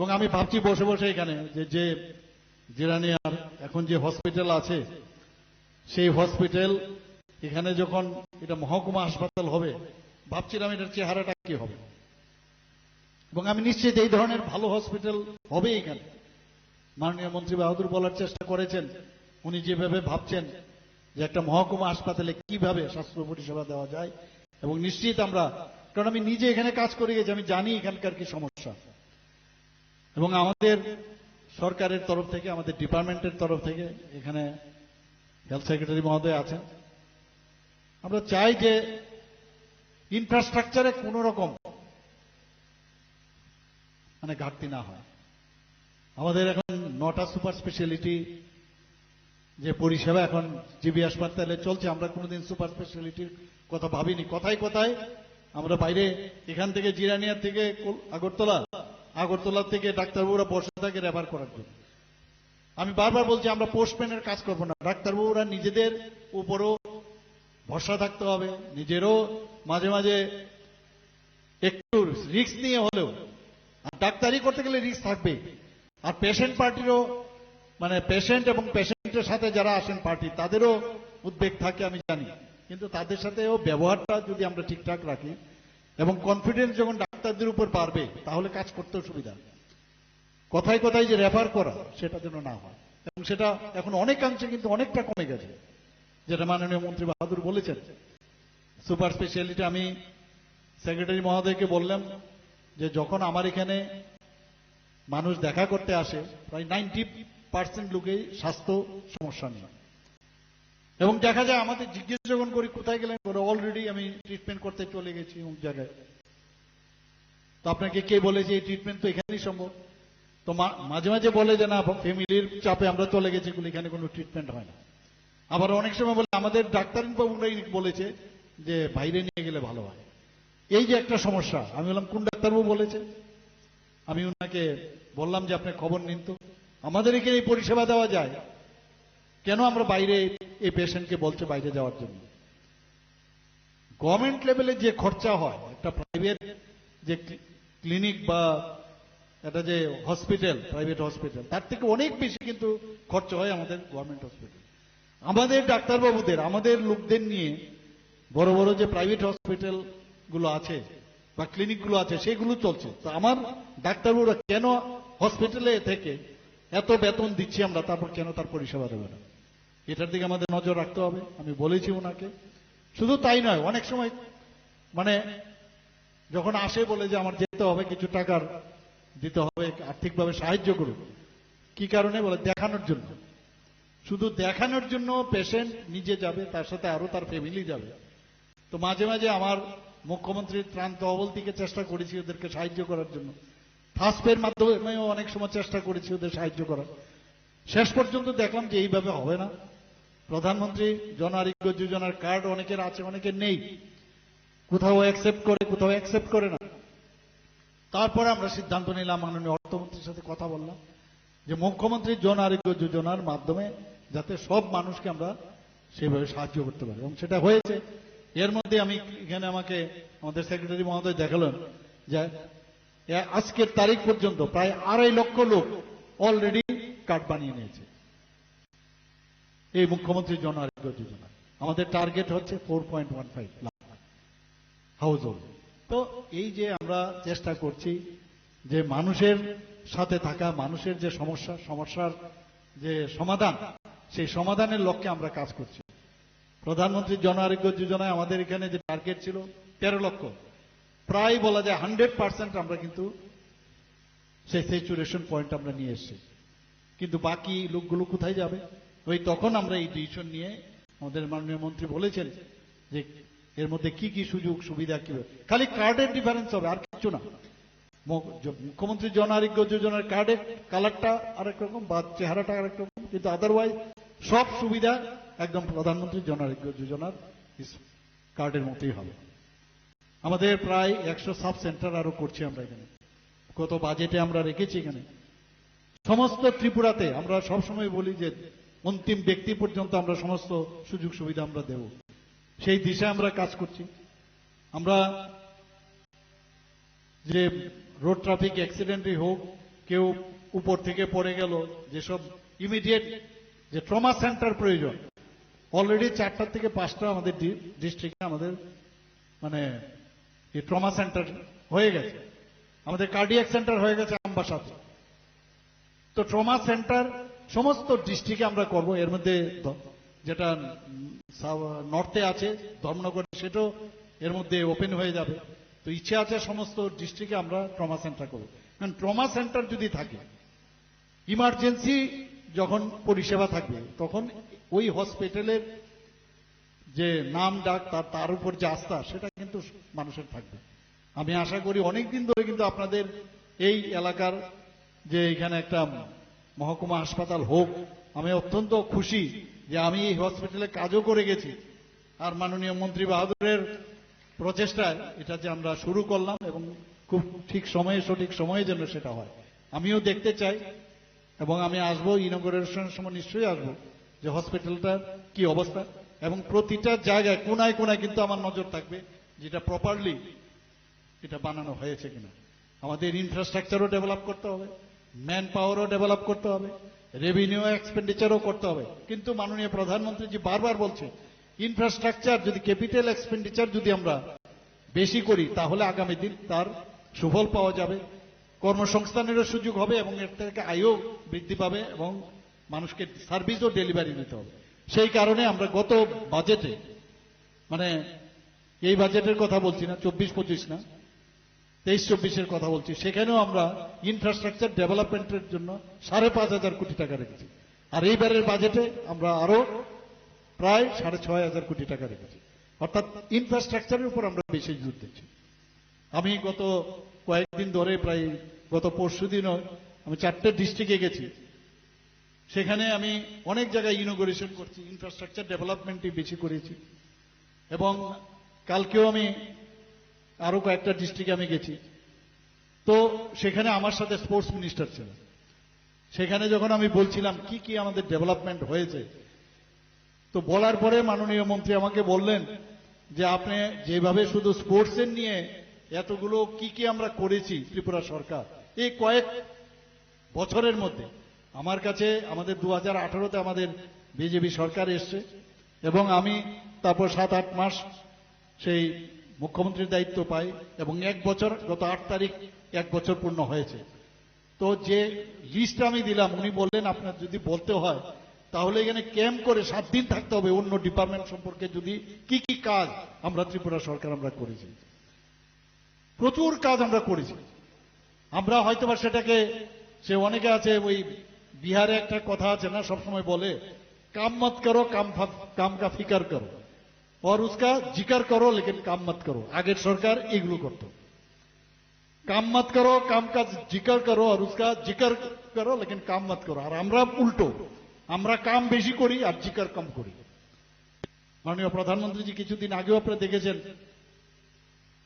এবং আমি ভাবছি বসে বসে এখানে যে যে জিরানিয়ার এখন যে হসপিটাল আছে, সেই হসপিটাল এখানে যখন এটা মহকুমা হাসপাতাল হবে, ভাবছিলাম এটার চেহারাটা কি হবে। এবং আমি নিশ্চিত এই ধরনের ভালো হসপিটাল হবে এখানে। মাননীয় মন্ত্রী বাহাদুর বলার চেষ্টা করেছেন, উনি যেভাবে ভাবছেন যে একটা মহকুমা হাসপাতালে কীভাবে স্বাস্থ্য পরিষেবা দেওয়া যায়, এবং নিশ্চিত আমরা, কারণ আমি নিজে এখানে কাজ করে গেছি, আমি জানি এখানকার কি সমস্যা। এবং আমাদের সরকারের তরফ থেকে, আমাদের ডিপার্টমেন্টের তরফ থেকে এখানে হেলথ সেক্রেটারি মহোদয় আছেন। আমরা চাই যে ইনফ্রাস্ট্রাকচারে কোন রকম মানে ঘাটতি না হয়। আমাদের এখন নটা সুপার স্পেশালিটি যে পরিষেবা এখন জিবি হাসপাতালে চলছে, আমরা কোনোদিন সুপার স্পেশালিটির কথা ভাবিনি। কথায় কথায় আমরা বাইরে এখান থেকে জিরানিয়া থেকে আগরতলা আগরতলা থেকে ডাক্তারবাবুরা বসে থাকে রেফার করার জন্য। আমি বারবার বলছি, আমরা পোস্টম্যানের কাজ করব না। ডাক্তারবাবুরা নিজেদের উপরও ভরসা থাকতে হবে। নিজেরও মাঝে মাঝে একটু রিস্ক নিয়ে হলেও। আর ডাক্তারি করতে গেলে রিস্ক থাকবে আর পেশেন্ট পার্টিরও মানে পেশেন্ট এবং পেশেন্টের সাথে যারা আসেন পার্টি তাদেরও উদ্বেগ থাকে আমি জানি। কিন্তু তাদের সাথেও ব্যবহারটা যদি আমরা ঠিকঠাক রাখি এবং কনফিডেন্স যখন ডাক্তারদের উপর পারবে, তাহলে কাজ করতেও সুবিধা। কথায় কথায় যে রেফার করা, সেটা যেন না হয়। এবং সেটা এখন অনেকাংশে কিন্তু অনেকটা কমে গেছে। যেটা মাননীয় মন্ত্রী বাহাদুর বলেছেন, সুপার স্পেশালিটি আমি সেক্রেটারি মহোদয়কে বললাম যে যখন আমার এখানে মানুষ দেখা করতে আসে, প্রায় নাইনটি পার্সেন্ট লোকেই স্বাস্থ্য সমস্যা নিয়ে। এবং দেখা যায়, আমাদের জিজ্ঞেস যখন করি, কোথায় গেলেন? অলরেডি আমি ট্রিটমেন্ট করতে চলে গেছি অমুক জায়গায়। তো আপনাকে কে বলে যে এই ট্রিটমেন্ট তো এখানেই সম্ভব? তো মাঝে মাঝে বলে যে না ফ্যামিলির চাপে আমরা চলে গেছি এখানে কোনো ট্রিটমেন্ট হয় না। আবার অনেক সময় বলে, আমাদের ডাক্তার বাবুরাই বলেছে যে বাইরে নিয়ে গেলে ভালো হয়। এই যে একটা সমস্যা, আমি বললাম, কোন ডাক্তারবাবু বলেছে? আমি ওনাকে বললাম যে, আপনি খবর নিন তো। আমাদের এখানে এই পরিষেবা দেওয়া যায়। কেন আমরা বাইরে এই পেশেন্টকে বলছে বাইরে যাওয়ার জন্য? গভর্নমেন্ট লেভেলে যে খরচা হয়, একটা প্রাইভেট যে ক্লিনিক বা এটা যে হসপিটাল, প্রাইভেট হসপিটাল, তার থেকে অনেক বেশি কিন্তু খরচ হয় আমাদের গভর্নমেন্ট হসপিটাল। আমাদের ডাক্তারবাবুদের, আমাদের লোকদের নিয়ে বড় বড় যে প্রাইভেট হসপিটালগুলো আছে বা ক্লিনিকগুলো আছে, সেগুলো চলছে। তো আমার ডাক্তারবাবুরা কেন হসপিটালে থেকে এত বেতন দিচ্ছি আমরা, তারপর কেন তার পরিষেবা দেবে না? এটার দিকে আমাদের নজর রাখতে হবে, আমি বলেছি ওনাকে। শুধু তাই নয়, অনেক সময় মানে যখন আসে বলে যে আমার যেতে হবে, কিছু টাকার দিতে হবে, আর্থিকভাবে সাহায্য করুন। কি কারণে? বলে দেখানোর জন্য। শুধু দেখানোর জন্য পেশেন্ট নিজে যাবে, তার সাথে আরও তার ফ্যামিলি যাবে। তো মাঝে মাঝে আমার মুখ্যমন্ত্রীর ত্রাণ তহবল থেকে চেষ্টা করেছি ওদেরকে সাহায্য করার জন্য। ফাস্টের মাধ্যমেও অনেক সময় চেষ্টা করেছি ওদের সাহায্য করার। শেষ পর্যন্ত দেখলাম যে এইভাবে হবে না। প্রধানমন্ত্রী জন আরোগ্য যোজনার কার্ড অনেকের আছে, অনেকের নেই। কোথাও অ্যাকসেপ্ট করে, কোথাও অ্যাকসেপ্ট করে না। তারপরে আমরা সিদ্ধান্ত নিলাম, মাননীয় অর্থমন্ত্রীর সাথে কথা বললাম, যে মুখ্যমন্ত্রী জন আরোগ্য যোজনার মাধ্যমে যাতে সব মানুষকে আমরা সেভাবে সাহায্য করতে পারি। এবং সেটা হয়েছে। এর মধ্যে আমি এখানে আমাকে আমাদের সেক্রেটারি মহোদয় দেখালেন যে আজকের তারিখ পর্যন্ত প্রায় আড়াই লক্ষ লোক অলরেডি কার্ড বানিয়ে নিয়েছে। এই মুখ্যমন্ত্রী জন আরোগ্য যোজনা। আমাদের টার্গেট হচ্ছে four point one five house তো এই যে আমরা চেষ্টা করছি যে মানুষের সাথে থাকা, মানুষের যে সমস্যা, সমস্যার যে সমাধান, সেই সমাধানের লক্ষ্যে আমরা কাজ করছি। প্রধানমন্ত্রী জন আরোগ্য যোজনায় আমাদের এখানে যে টার্গেট ছিল, তেরো লক্ষ। প্রায় বলা যায় হান্ড্রেড পার্সেন্ট আমরা কিন্তু সেই স্যাচুরেশন পয়েন্ট আমরা নিয়ে এসেছি। কিন্তু বাকি লোকগুলো কোথায় যাবে? ওই তখন আমরা এই ডিসিশন নিয়ে আমাদের মাননীয় মন্ত্রী বলেছেন যে এর মধ্যে কি কি সুযোগ, সুবিধা, কি খালি কার্ডের ডিফারেন্স হবে, আর কিছু না। মুখ্যমন্ত্রী জন আরোগ্য যোজনার কার্ডের কালারটা আরেক রকম, বা চেহারাটা আরেক রকম, কিন্তু আদারওয়াইজ সব সুবিধা একদম প্রধানমন্ত্রী জন আরোগ্য যোজনার কার্ডের মতোই হবে। আমাদের প্রায় একশো সাব সেন্টার আরও করছি আমরা এখানে। কত বাজেটে আমরা রেখেছি এখানে। সমস্ত ত্রিপুরাতে আমরা সবসময় বলি যে অন্তিম ব্যক্তি পর্যন্ত আমরা সমস্ত সুযোগ সুবিধা আমরা দেব। সেই দিশায় আমরা কাজ করছি। আমরা যে রোড ট্রাফিক অ্যাক্সিডেন্টই হোক, কেউ উপর থেকে পড়ে গেল, যেসব ইমিডিয়েট যে ট্রমা সেন্টার প্রয়োজন, অলরেডি চারটা থেকে পাঁচটা আমাদের ডিস্ট্রিক্টে আমাদের মানে ট্রমা সেন্টার হয়ে গেছে। আমাদের কার্ডিয়াক সেন্টার হয়ে গেছে আমবাসাতে। তো ট্রমা সেন্টার সমস্ত ডিস্ট্রিক্টে আমরা করব, এর মধ্যে যেটা নর্থে আছে, ধর্মনগর, সেটাও এর মধ্যে ওপেন হয়ে যাবে। তো ইচ্ছে আছে সমস্ত ডিস্ট্রিক্টে আমরা ট্রমা সেন্টার করব। কারণ ট্রমা সেন্টার যদি থাকে ইমার্জেন্সি যখন পরিষেবা থাকবে, তখন ওই হসপিটালের যে নাম ডাক, তার তার উপর যে আস্থা, সেটা কিন্তু মানুষের থাকবে। আমি আশা করি অনেক দিন ধরে কিন্তু আপনাদের এই এলাকার যে এখানে একটা মহকুমা হাসপাতাল হোক, আমি অত্যন্ত খুশি যে আমি এই হসপিটালে কাজও করে গেছি। আর মাননীয় মন্ত্রী বাহাদুরের প্রচেষ্টায় এটা যে আমরা শুরু করলাম এবং খুব ঠিক সময়ে, সঠিক সময়ে যেন সেটা হয়। আমিও দেখতে চাই এবং আমি আসব ইনগ্রেশনের সময় নিশ্চয়ই আসব যে হসপিটালটার কি অবস্থা এবং প্রতিটা জায়গায়, কোনায় কোনায় কিন্তু আমার নজর থাকবে যেটা প্রপারলি এটা বানানো হয়েছে কিনা। আমাদের ইনফ্রাস্ট্রাকচারও ডেভেলপ করতে হবে ম্যান পাওয়ারও ডেভেলপ করতে হবে রেভিনিউ এক্সপেন্ডিচারও করতে হবে। কিন্তু মাননীয় প্রধানমন্ত্রী জি বারবার বলছে ইনফ্রাস্ট্রাকচার যদি ক্যাপিটাল এক্সপেন্ডিচার যদি আমরা বেশি করি, তাহলে আগামী দিন তার সুফল পাওয়া যাবে। কর্মসংস্থানেরও সুযোগ হবে এবং এর থেকে আয়ও বৃদ্ধি পাবে এবং মানুষকে সার্ভিসও ডেলিভারি দিতে হবে। সেই কারণে আমরা গত বাজেটে মানে এই বাজেটের কথা বলছি না, চব্বিশ পঁচিশ না তেইশ চব্বিশের কথা বলছি। সেখানেও আমরা ইনফ্রাস্ট্রাকচার ডেভেলপমেন্টের জন্য সাড়ে পাঁচ হাজার কোটি টাকা রেখেছি। আর এইবারের বাজেটে আমরা আরও প্রায় সাড়ে ছয় হাজার কোটি টাকা রেখেছি। অর্থাৎ ইনফ্রাস্ট্রাকচারের উপর আমরা বেশি জোর দিচ্ছি। আমি গত কয়েকদিন ধরে প্রায় গত পরশু দিনও আমি চারটে ডিস্ট্রিক্টে গেছি। সেখানে আমি অনেক জায়গায় ইনোগ্রেশন করছি ইনফ্রাস্ট্রাকচার ডেভেলপমেন্টই বেশি করেছি। এবং কালকেও আমি আরও কয়েকটা ডিস্ট্রিক্টে আমি গেছি। তো সেখানে আমার সাথে স্পোর্টস মিনিস্টার ছিল। সেখানে যখন আমি বলছিলাম, কি কি আমাদের ডেভেলপমেন্ট হয়েছে? তো বলার পরে মাননীয় মন্ত্রী আমাকে বললেন যে, আপনি যেভাবে শুধু স্পোর্টসের নিয়ে এতগুলো কি কি আমরা করেছি ত্রিপুরা সরকার, এই কয়েক বছরের মধ্যে আমার কাছে আমাদের দু হাজার আমাদের বিজেপি সরকার এসছে এবং আমি তারপর সাত, আট মাস সেই মুখ্যমন্ত্রীর দায়িত্ব পাই এবং এক বছর, গত আট তারিখ এক বছর পূর্ণ হয়েছে। তো যে লিস্ট আমি দিলাম, উনি বললেন, আপনার যদি বলতে হয়, তাহলে এখানে ক্যাম্প করে সাত দিন থাকতে হবে অন্য ডিপার্টমেন্ট সম্পর্কে যদি কি কি কাজ আমরা ত্রিপুরা সরকার আমরা করেছি। প্রচুর কাজ আমরা করেছি। আমরা হয়তোবা সেটাকে, সে অনেকে আছে, ওই বিহারে একটা কথা আছে না, সবসময় বলে, কাম মত করো, কাম কাম কা ফিকার করো। और उसका जिक्र करो लेकिन काम मत करो আগের সরকার এগুলো করতো কাম মত করো কাম কা জিকর করো আর उसका जिक्र करो लेकिन काम मत करो আর আমরা উল্টো আমরা কাম বেশি করি আর জিকর কম করি মাননীয় প্রধানমন্ত্রীজি কিছুদিন আগেও আপনারা দেখেছেন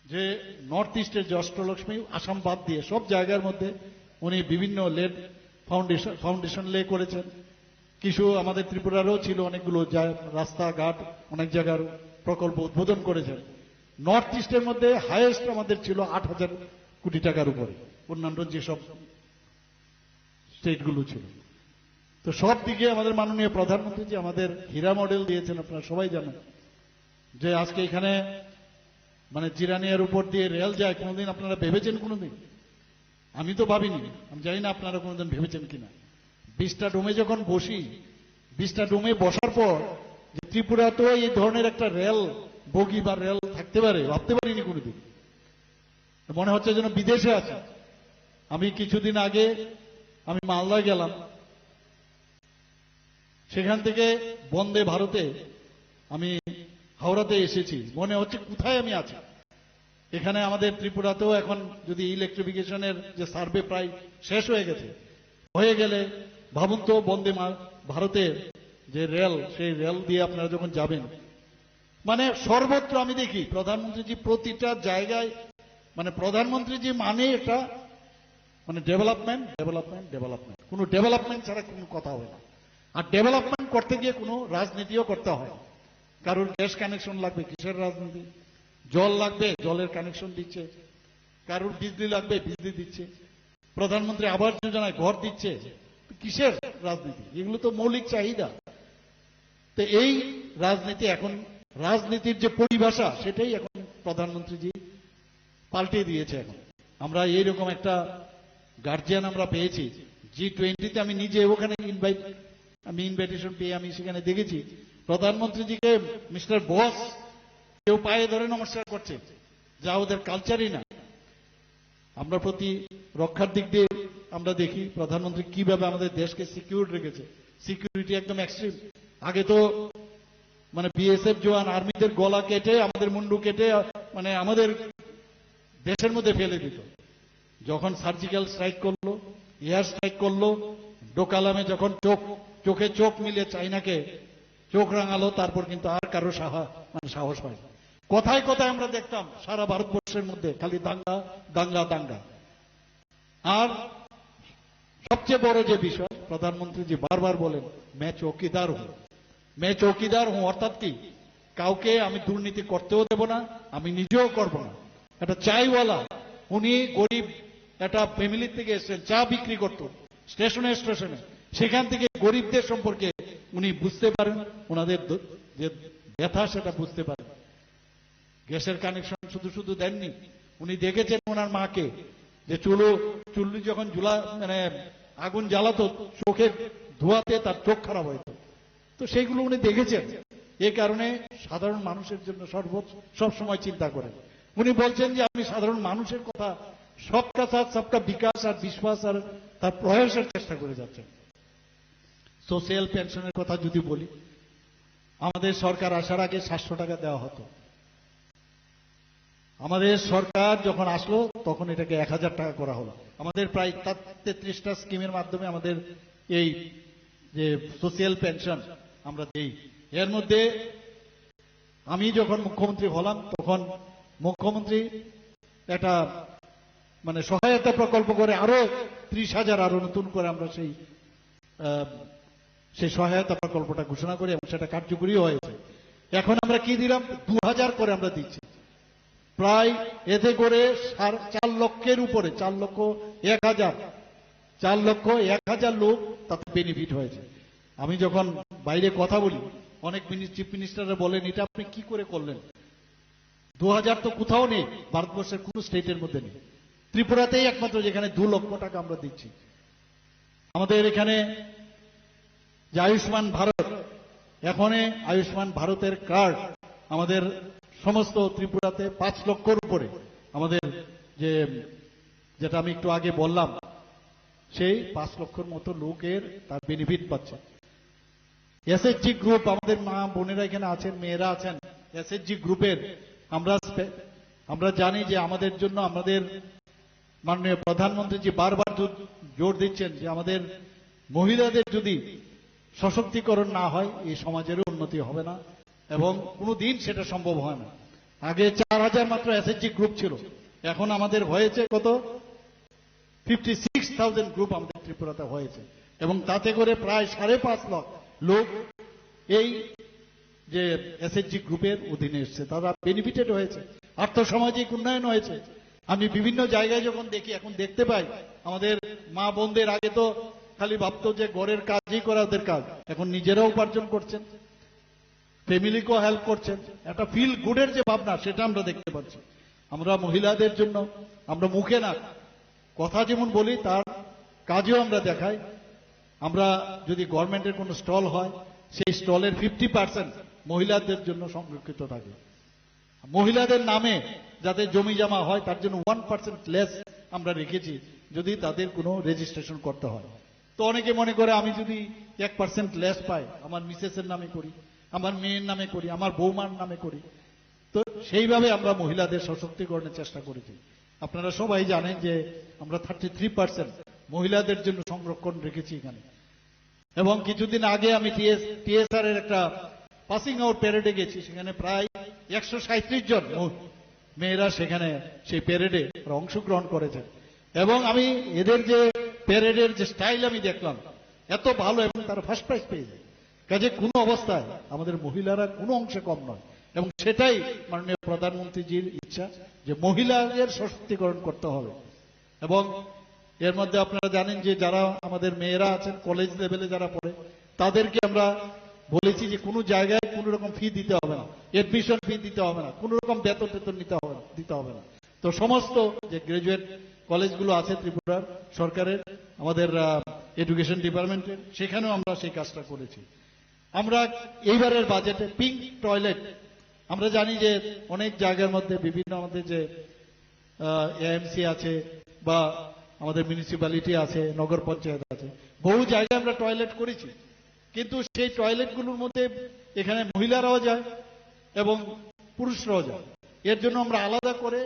যে নর্থ ইস্টের যে অষ্টলক্ষ্মী আসাম বাদ দিয়ে সব জায়গার মধ্যে উনি বিভিন্ন লেড ফাউন্ডেশন ফাউন্ডেশন লে করেছেন কিছু আমাদের ত্রিপুরারও ছিল অনেকগুলো রাস্তাঘাট, অনেক জায়গার প্রকল্প উদ্বোধন করেছেন। নর্থ ইস্টের মধ্যে হাইয়েস্ট আমাদের ছিল আট হাজার কোটি টাকার উপরে। অন্যান্য যেসব স্টেটগুলো ছিল। তো সব দিকে আমাদের মাননীয় প্রধানমন্ত্রী যে আমাদের হীরা মডেল দিয়েছেন, আপনারা সবাই জানেন। যে আজকে এখানে মানে জিরানিয়ার উপর দিয়ে রেল যায়, কোনোদিন আপনারা ভেবেছেন কোনোদিন? আমি তো ভাবিনি। আমি জানি না আপনারা কোনোদিন ভেবেছেন কিনা। বিশটা ডোমে যখন বসি, বিশটা ডোমে বসার পর যে ত্রিপুরা তো এই ধরনের একটা রেল, বগি বা রেল থাকতে পারে, ভাবতে পারিনি কোনোদিন। মনে হচ্ছে যেন বিদেশে আছে। আমি কিছুদিন আগে আমি মালদায় গেলাম। সেখান থেকে বন্দে ভারতে আমি হাওড়াতে এসেছি। মনে হচ্ছে কোথায় আমি আছি। এখানে আমাদের ত্রিপুরাতেও এখন যদি ইলেকট্রিফিকেশনের যে সার্ভে প্রায় শেষ হয়ে গেছে, হয়ে গেলে ভাবুন তো, বন্দে ভারতের যে রেল, সেই রেল দিয়ে আপনারা যখন যাবেন মানে সর্বত্র আমি দেখি, প্রধানমন্ত্রীজি প্রতিটা জায়গায় মানে প্রধানমন্ত্রীজি মানে এটা মানে ডেভেলপমেন্ট ডেভেলপমেন্ট ডেভেলপমেন্ট। কোনো ডেভেলপমেন্ট ছাড়া কোনো কথা হয় না। আর ডেভেলপমেন্ট করতে গিয়ে কোনো রাজনীতিও করতে হয়। কারোর গ্যাস কানেকশন লাগবে, কিসের রাজনীতি? জল লাগবে, জলের কানেকশন দিচ্ছে। কারোর বিজলি লাগবে, বিজলি দিচ্ছে। প্রধানমন্ত্রী আবাস যোজনায় ঘর দিচ্ছে। কিসের রাজনীতি? এগুলো তো মৌলিক চাহিদা। তো এই রাজনীতি এখন, রাজনীতির যে পরিভাষা, সেটাই এখন প্রধানমন্ত্রীজি পাল্টে দিয়েছে এখন। আমরা এইরকম একটা গার্জিয়ান আমরা পেয়েছি। জি টোয়েন্টিতে আমি নিজে ওখানে ইনভাইট আমি ইনভাইটেশন পেয়ে আমি সেখানে দেখেছি। প্রধানমন্ত্রীজিকে মিস্টার বস, কেউ পায়ে ধরে নমস্কার করছে। যা ওদের কালচারই না। আমরা প্রতি রক্ষার দিক দিয়ে আমরা দেখি প্রধানমন্ত্রী কীভাবে আমাদের দেশকে সিকিউর রেখেছে। সিকিউরিটি একদম এক্সট্রিম আগে তো মানে বিএসএফ জওয়ান আর্মিদের গলা কেটে, আমাদের মুন্ডু কেটে মানে আমাদের দেশের মধ্যে ফেলে দিত। যখন সার্জিক্যাল স্ট্রাইক করল এয়ার স্ট্রাইক করল, ডোকালামে যখন চোখ, চোখে চোখ মিলে চাইনাকে চোখ রাঙালো, তারপর কিন্তু আর কারও সাহা মানে সাহস হয়। কথায় কথায় আমরা দেখতাম সারা ভারতবর্ষের মধ্যে খালি দাঙ্গা দাঙ্গা দাঙ্গা। আর সবচেয়ে বড় যে বিষয় প্রধানমন্ত্রী যে বারবার বলেন, মে চৌকিদার হুঁ মে চৌকিদার হুঁ অর্থাৎ কি? কাউকে আমি দুর্নীতি করতেও দেব না, আমি নিজেও করব না। একটা চাইওয়ালা, উনি গরিব, একটা ফ্যামিলি থেকে এসেছেন, চা বিক্রি করত, স্টেশনে স্টেশনে। সেখান থেকে গরিবদের সম্পর্কে উনি বুঝতে পারেন ওনাদের যে ব্যথা, সেটা বুঝতে পারেন। গ্যাসের কানেকশন শুধু শুধু দেননি, উনি দেখেছেন ওনার মাকে যে চুলো চুল্লি যখন জুলা মানে আগুন জ্বালাতো, চোখের ধোয়াতে তার চোখ খারাপ হইতো তো সেইগুলো উনি দেখেছেন। এই কারণে সাধারণ মানুষের জন্য সর্বোচ্চ সব সময় চিন্তা করেন উনি বলছেন যে, আমি সাধারণ মানুষের কথা সবকা সাথ সবকা বিকাশ আর বিশ্বাস আর তার প্রয়াসের চেষ্টা করে যাচ্ছেন সোশ্যাল পেনশনের কথা যদি বলি, আমাদের সরকার আসার আগে সাতশো টাকা দেওয়া হতো। আমাদের সরকার যখন আসলো, তখন এটাকে এক হাজার টাকা করা হলো। আমাদের প্রায় তেত্রিশটা স্কিমের মাধ্যমে আমাদের এই যে সোশিয়াল পেনশন আমরা দেই। এর মধ্যে আমি যখন মুখ্যমন্ত্রী হলাম, তখন মুখ্যমন্ত্রী একটা মানে সহায়তা প্রকল্প করে আরও ত্রিশ হাজার আরও নতুন করে আমরা সেই সেই সহায়তা প্রকল্পটা ঘোষণা করি এবং সেটা কার্যকরী হয়েছে। এখন আমরা কি দিলাম? দু হাজার করে আমরা দিচ্ছি। প্রায় এতে করে চার লক্ষের উপরে, চার লক্ষ এক হাজার, চার লক্ষ এক হাজার লোক তাতে বেনিফিট হয়েছে। আমি যখন বাইরে কথা বলি, অনেক চিফ মিনিস্টাররা বলেন, এটা আপনি কি করে করলেন? দু হাজার তো কোথাও নেই, ভারতবর্ষের কোন স্টেটের মধ্যে নেই। ত্রিপুরাতেই একমাত্র যেখানে দু লক্ষ টাকা আমরা দিচ্ছি। আমাদের এখানে যে আয়ুষ্মান ভারত এখানে আয়ুষ্মান ভারতের কার্ড আমাদের সমস্ত ত্রিপুরাতে পাঁচ লক্ষর উপরে আমাদের যে, যেটা আমি একটু আগে বললাম, সেই পাঁচ লক্ষর মতো লোকের তার বেনিফিট পাচ্ছে। এসএসজি গ্রুপ আমাদের মা বোনেরা এখানে আছেন, মেয়েরা আছেন এসএসজি গ্রুপের আমরা আমরা জানি যে আমাদের জন্য আমাদের মাননীয় প্রধানমন্ত্রী জি বারবার জোর দিচ্ছেন যে আমাদের মহিলাদের যদি সশক্তিকরণ না হয়, এই সমাজেরও উন্নতি হবে না। এবং কোনোদিন সেটা সম্ভব হয় না। আগে চার হাজার মাত্র এসএসজি গ্রুপ ছিল। এখন আমাদের হয়েছে কত? ফিফটি সিক্স থাউজেন্ড গ্রুপ আমাদের ত্রিপুরাতে হয়েছে। এবং তাতে করে প্রায় সাড়ে পাঁচ লাখ লোক এই যে এসএসজি গ্রুপের অধীনে এসছে। তারা বেনিফিটেড হয়েছে। আর্থসামাজিক উন্নয়ন হয়েছে। আমি বিভিন্ন জায়গায় যখন দেখি, এখন দেখতে পাই, আমাদের মা বোনদের আগে তো খালি ভাবতো যে ঘরের কাজই করা ওদের কাজ। এখন নিজেরাও উপার্জন করছেন। ফ্যামিলিকেও হেল্প করছেন। একটা ফিল গুডের যে ভাবনা, সেটা আমরা দেখতে পাচ্ছি। আমরা মহিলাদের জন্য, আমরা মুখে না, কথা যেমন বলি, তার কাজেও আমরা দেখাই। আমরা যদি গভর্নমেন্টের কোনো স্টল হয়, সেই স্টলের ফিফটি পার্সেন্ট মহিলাদের জন্য সংরক্ষিত থাকে। মহিলাদের নামে যাতে জমি জমা হয়, তার জন্য ওয়ান পার্সেন্ট লেস আমরা রেখেছি, যদি তাদের কোনো রেজিস্ট্রেশন করতে হয়। তো অনেকে মনে করে, আমি যদি এক পার্সেন্ট লেস পাই, আমার মিসেসের নামে করি। আমার মেয়ের নামে করি, আমার বৌমার নামে করি। তো সেইভাবে আমরা মহিলাদের সশক্তিকরণের চেষ্টা করেছি। আপনারা সবাই জানেন যে আমরা থার্টি থ্রি পার্সেন্ট মহিলাদের জন্য সংরক্ষণ রেখেছি এখানে। এবং কিছুদিন আগে আমি টিএসআর এর একটা পাসিং আউট প্যারেডে গেছি, সেখানে প্রায় একশো সাঁত্রিশ জন মেয়েরা সেখানে সেই প্যারেডে অংশগ্রহণ করেছেন এবং আমি এদের যে প্যারেডের যে স্টাইল আমি দেখলাম, এত ভালো এবং তারা ফার্স্ট প্রাইজ পেয়ে যায়। কাজে কোনো অবস্থায় আমাদের মহিলারা কোনো অংশে কম নয়। এবং সেটাই মাননীয় প্রধানমন্ত্রীজির ইচ্ছা যে মহিলাদের সশক্তিকরণ করতে হবে। এবং এর মধ্যে আপনারা জানেন যে যারা আমাদের মেয়েরা আছেন কলেজ লেভেলে যারা পড়ে, তাদেরকে আমরা বলেছি যে কোনো জায়গায় কোনো রকম ফি দিতে হবে না। এডমিশন ফি দিতে হবে না। কোনো রকম বেতন টেতন নিতে হবে দিতে হবে না। তো সমস্ত যে গ্রাজুয়েট কলেজগুলো আছে ত্রিপুরার সরকারের, আমাদের এডুকেশন ডিপার্টমেন্টের সেখানেও আমরা সেই কাজটা করেছি। আমরা এইবারের বাজেটে পিঙ্ক টয়লেট আমরা জানি যে অনেক জায়গার মধ্যে বিভিন্ন আমাদের যে এএমসি আছে বা আমাদের মিউনিসিপ্যালিটি আছে, নগর পঞ্চায়েত আছে, বহু জায়গায় আমরা টয়লেট করেছি। কিন্তু সেই টয়লেটগুলোর মধ্যে এখানে মহিলারাও যায় এবং পুরুষরাও যায়। এর জন্য আমরা আলাদা করে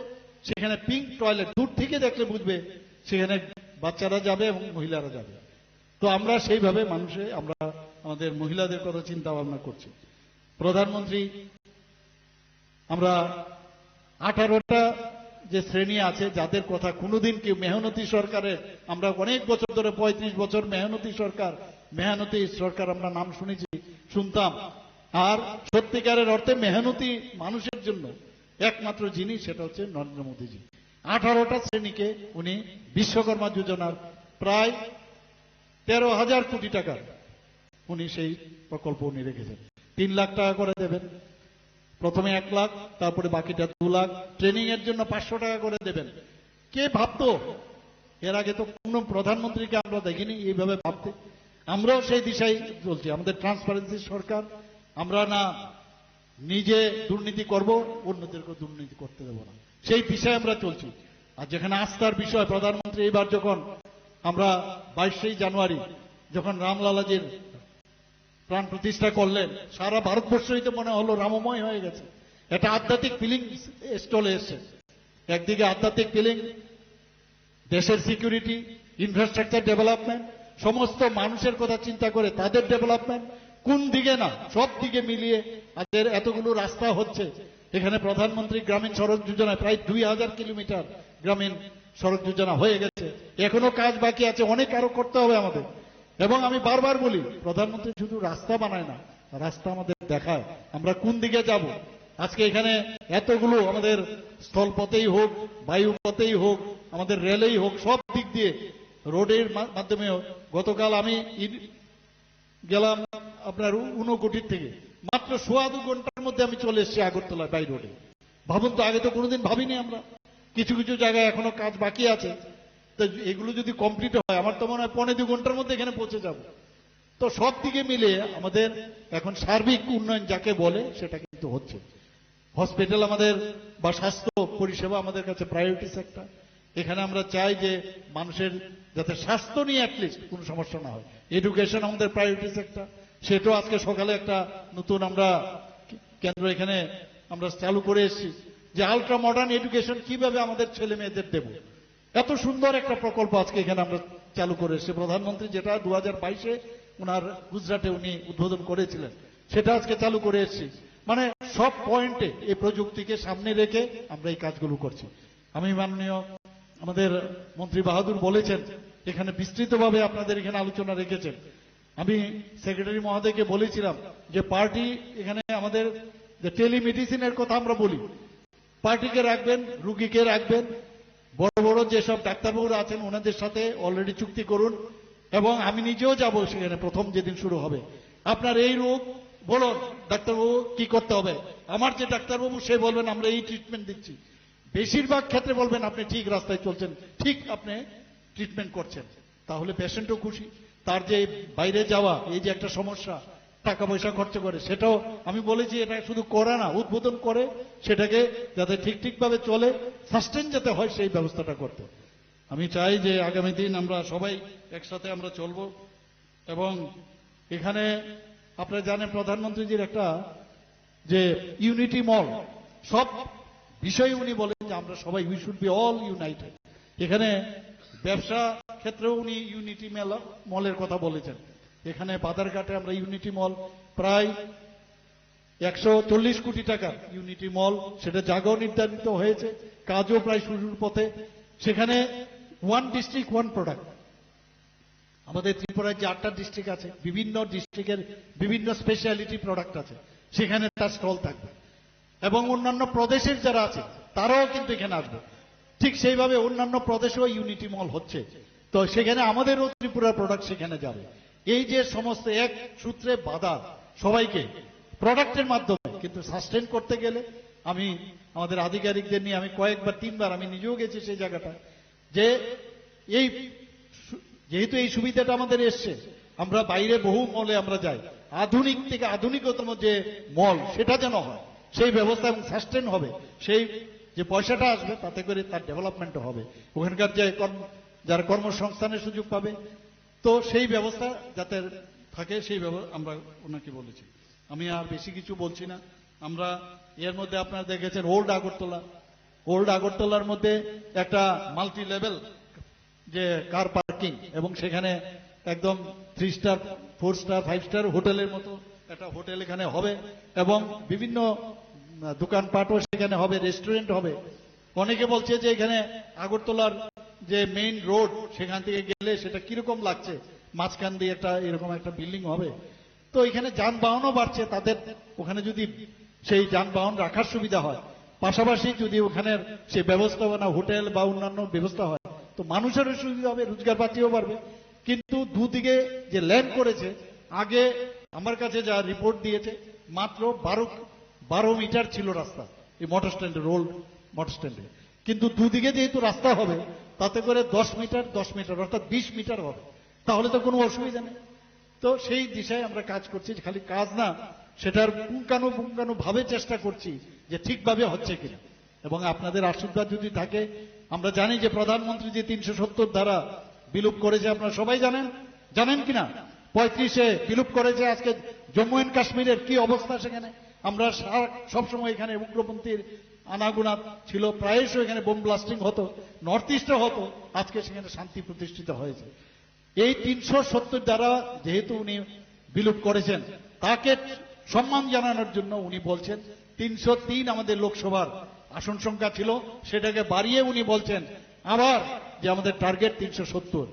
সেখানে পিঙ্ক টয়লেট দূর থেকে দেখলে বুঝবে সেখানে বাচ্চারা যাবে এবং মহিলারা যাবে। তো আমরা সেইভাবে মানুষে আমরা আমাদের মহিলাদের কথা চিন্তা ভাবনা করছি। প্রধানমন্ত্রী, আমরা আঠারোটা যে শ্রেণি আছে, যাদের কথা কোনোদিন কেউ মেহনতি সরকারের, আমরা অনেক বছর ধরে, পঁয়ত্রিশ বছর মেহনতি সরকার মেহনতি সরকার আমরা নাম শুনেছি, শুনতাম। আর সত্যিকারের অর্থে মেহনতি মানুষের জন্য একমাত্র জিনিস সেটা হচ্ছে নরেন্দ্র মোদীজি। আঠারোটা শ্রেণীকে উনি বিশ্বকর্মা যোজনার প্রায় তেরো হাজার কোটি টাকা উনি সেই প্রকল্প উনি রেখেছেন। তিন লাখ টাকা করে দেবেন। প্রথমে এক লাখ, তারপরে বাকিটা দু লাখ। ট্রেনিং এর জন্য পাঁচশো টাকা করে দেবেন। কে ভাবতো? এর আগে তো কোন প্রধানমন্ত্রীকে আমরা দেখিনি, এইভাবে ভাবতে। আমরাও সেই দিশায় চলছি। আমাদের ট্রান্সপারেন্সি সরকার, আমরা না নিজে দুর্নীতি করব অন্যদেরকে দুর্নীতি করতে দেবো না। সেই দিশায় আমরা চলছি। আর যেখানে আস্থার বিষয়, প্রধানমন্ত্রী এইবার যখন আমরা বাইশে জানুয়ারি, যখন রামলালাজির প্রাণ প্রতিষ্ঠা করলেন। সারা ভারতবর্ষই তো মনে হলো রামময় হয়ে গেছে। এটা আধ্যাত্মিক ফিলিং চলে এসছে। একদিকে আধ্যাত্মিক ফিলিং দেশের সিকিউরিটি ইনফ্রাস্ট্রাকচার ডেভেলপমেন্ট সমস্ত মানুষের কথা চিন্তা করে তাদের ডেভেলপমেন্ট কোন দিকে না, সব দিকে মিলিয়ে আজকের এতগুলো রাস্তা হচ্ছে। এখানে প্রধানমন্ত্রী গ্রামীণ সড়ক যোজনায় প্রায় দুই হাজার কিলোমিটার গ্রামীণ সড়ক যোজনা হয়ে গেছে। এখনও কাজ বাকি আছে, অনেক আরও করতে হবে আমাদের। এবং আমি বারবার বলি, প্রধানমন্ত্রী শুধু রাস্তা বানায় না, রাস্তা আমাদের দেখায়, আমরা কোন দিকে যাব? আজকে এখানে এতগুলো আমাদের স্থলপথেই হোক, বায়ুপথেই হোক, আমাদের রেলেই হোক, সব দিক দিয়ে রোডের মাধ্যমে। গতকাল আমি গেলাম আপনার উনকোটির থেকে। মাত্র সোয়া দু ঘণ্টার মধ্যে আমি চলে এসেছি আগরতলায় বাই রোডে। ভাবুন তো, আগে তো কোনোদিন ভাবিনি আমরা। কিছু কিছু জায়গায় এখনও কাজ বাকি আছে। তো এগুলো যদি কমপ্লিট হয়, আমার তো মনে হয় পনেরো দু ঘণ্টার মধ্যে এখানে পৌঁছে যাব। তো সব দিকে মিলে আমাদের এখন সার্বিক উন্নয়ন যাকে বলে, সেটা কিন্তু হচ্ছে। হসপিটাল আমাদের বা স্বাস্থ্য পরিষেবা আমাদের কাছে প্রায়োরিটি সেক্টর এখানে আমরা চাই যে মানুষের যাতে স্বাস্থ্য নিয়ে অ্যাটলিস্ট কোনো সমস্যা না হয়। এডুকেশন আমাদের প্রায়োরিটি সেক্টর সেটাও আজকে সকালে একটা নতুন আমরা কেন্দ্র এখানে আমরা চালু করে এসেছি যে আলট্রা মডার্ন এডুকেশন কীভাবে আমাদের ছেলে মেয়েদের দেব। এত সুন্দর একটা প্রকল্প আজকে এখানে আমরা চালু করে এসেছি। প্রধানমন্ত্রী যেটা দু হাজার বাইশে ওনার গুজরাটে উনি উদ্বোধন করেছিলেন, সেটা আজকে চালু করে এসেছি। মানে সব পয়েন্টে এই প্রযুক্তিকে সামনে রেখে আমরা এই কাজগুলো করছি। আমি মাননীয় আমাদের মন্ত্রী বাহাদুর বলেছেন, এখানে বিস্তৃতভাবে আপনাদের এখানে আলোচনা রেখেছেন। আমি সেক্রেটারি মহোদয়কে বলেছিলাম যে পার্টি এখানে আমাদের যে টেলিমেডিসিনের কথা আমরা বলি, পার্টিকে রাখবেন, রুগীকে রাখবেন বড় বড় যেসব ডাক্তারবাবুরা আছেন, ওনাদের সাথে অলরেডি চুক্তি করুন এবং আমি নিজেও যাব সেখানে, প্রথম যেদিন শুরু হবে। আপনার এই রোগ, বলুন, ডাক্তারবাবু কি করতে হবে? আমার যে ডাক্তারবাবু, সে বলবেন, আমরা এই ট্রিটমেন্ট দিচ্ছি। বেশিরভাগ ক্ষেত্রে বলবেন, আপনি ঠিক রাস্তায় চলছেন, ঠিক আপনি ট্রিটমেন্ট করছেন। তাহলে পেশেন্টও খুশি। তার যে বাইরে যাওয়া, এই যে একটা সমস্যা টাকা পয়সা খরচ করে। সেটাও আমি বলেছি, এটা শুধু করে না, উদ্বোধন করে, সেটাকে যাতে ঠিক ঠিকভাবে চলে সাস্টেন যাতে হয়, সেই ব্যবস্থাটা করতে। আমি চাই যে আগামী দিন আমরা সবাই একসাথে আমরা চলবো। এবং এখানে আপনারা জানেন, প্রধানমন্ত্রীজির একটা যে ইউনিটি মল সব বিষয়ে উনি বলেন যে আমরা সবাই we should be all united এখানে ব্যবসা ক্ষেত্রেও উনি ইউনিটি মেলা মলের কথা বলেছেন। এখানে বাদারঘাটে আমরা ইউনিটি মল, প্রায় একশো চল্লিশ কোটি টাকার ইউনিটি মল, সেটা জায়গাও নির্ধারিত হয়েছে, কাজও প্রায় শুরুর পথে। সেখানে ওয়ান ডিস্ট্রিক্ট ওয়ান প্রোডাক্ট আমাদের ত্রিপুরায় যে আটটা ডিস্ট্রিক্ট আছে, বিভিন্ন ডিস্ট্রিক্টের বিভিন্ন স্পেশালিটি প্রোডাক্ট আছে, সেখানে তার স্টল থাকবে। এবং অন্যান্য প্রদেশের যারা আছে, তারাও কিন্তু এখানে আসবে। ঠিক সেইভাবে অন্যান্য প্রদেশেও ইউনিটি মল হচ্ছে। তো সেখানে আমাদেরও ত্রিপুরার প্রোডাক্ট সেখানে যাবে। এই যে সমস্ত এক সূত্রে বাধা সবাইকে প্রোডাক্টের মাধ্যমে, কিন্তু সাস্টেন করতে গেলে আমি আমাদের আধিকারিকদের নিয়ে আমি কয়েকবার, তিনবার আমি নিজেও গেছি সেই জায়গাটা যে এই যেহেতু এই সুবিধাটা আমাদের এসছে, আমরা বাইরে বহু মলে আমরা যাই, আধুনিক থেকে আধুনিকতম যে মল সেটা যেন হয়, সেই ব্যবস্থা এবং সাস্টেন হবে, সেই যে পয়সাটা আসবে তাতে করে তার ডেভেলপমেন্ট হবে। ওখানকার যে যারা কর্মসংস্থানের সুযোগ পাবে তো সেই ব্যবস্থা যাতে থাকে, সেই আমরা ওনাকে বলেছি। আমি আর বেশি কিছু বলছি না। আমরা এর মধ্যে আপনারা দেখেছেন ওল্ড আগরতলা ওল্ড আগরতলার মধ্যে একটা মাল্টি লেভেল যে কার পার্কিং এবং সেখানে একদম three star four star five star হোটেলের মতো একটা হোটেল এখানে হবে এবং বিভিন্ন দোকানপাটও সেখানে হবে রেস্টুরেন্ট হবে। অনেকে বলছে যে এখানে আগরতলার যে মেইন রোড সেখান থেকে গেলে সেটা কীরকম লাগছে? মাঝখান দিয়ে একটা এরকম একটা বিল্ডিং হবে। তো এখানে যানবাহনও বাড়ছে, তাদের ওখানে যদি সেই যানবাহন রাখার সুবিধা হয়। পাশাপাশি যদি ওখানের সেই ব্যবস্থাপনা, হোটেল বা অন্যান্য ব্যবস্থা হয়, তো মানুষেরও সুবিধা হবে, রোজগার পাতিও বাড়বে। কিন্তু দুদিকে যে ল্যান্ড করেছে, আগে আমার কাছে যা রিপোর্ট দিয়েছে, মাত্র বারো বারো মিটার ছিল রাস্তা, এই মোটর স্ট্যান্ডে রোল মোটর স্ট্যান্ডে কিন্তু দুদিকে যেহেতু রাস্তা হবে তাতে করে দশ মিটার দশ মিটার, অর্থাৎ বিশ মিটার হবে। তাহলে তো কোনো অসুবিধা নেই। তো সেই দিশায় আমরা কাজ করছি, খালি কাজ না, সেটার পুঙ্কানু পুঙ্কানু ভাবে চেষ্টা করছি যে ঠিকভাবে হচ্ছে কিনা। এবং আপনাদের আশীর্বাদ যদি থাকে, আমরা জানি যে প্রধানমন্ত্রী যে তিনশো সত্তর ধারা বিলুপ করেছে, আপনারা সবাই জানেন? জানেন কিনা? পঁয়ত্রিশে বিলুপ করেছে আজকে জম্মু এন্ড কাশ্মীরের কি অবস্থা সেখানে? আমরা সবসময় এখানে উগ্রপন্থীর আনাগুনা ছিল, প্রায়শই এখানে বোম ব্লাস্টিং হতো নর্থ ইস্টে হতো, আজকে সেখানে শান্তি প্রতিষ্ঠিত হয়েছে। এই তিনশো সত্তর দ্বারা যেহেতু উনি বিলুপ করেছেন, তাকে সম্মান জানানোর জন্য উনি বলছেন, তিনশো তিন আমাদের লোকসভার আসন সংখ্যা ছিল, সেটাকে বাড়িয়ে উনি বলছেন, আবার যে আমাদের টার্গেট তিনশো সত্তর।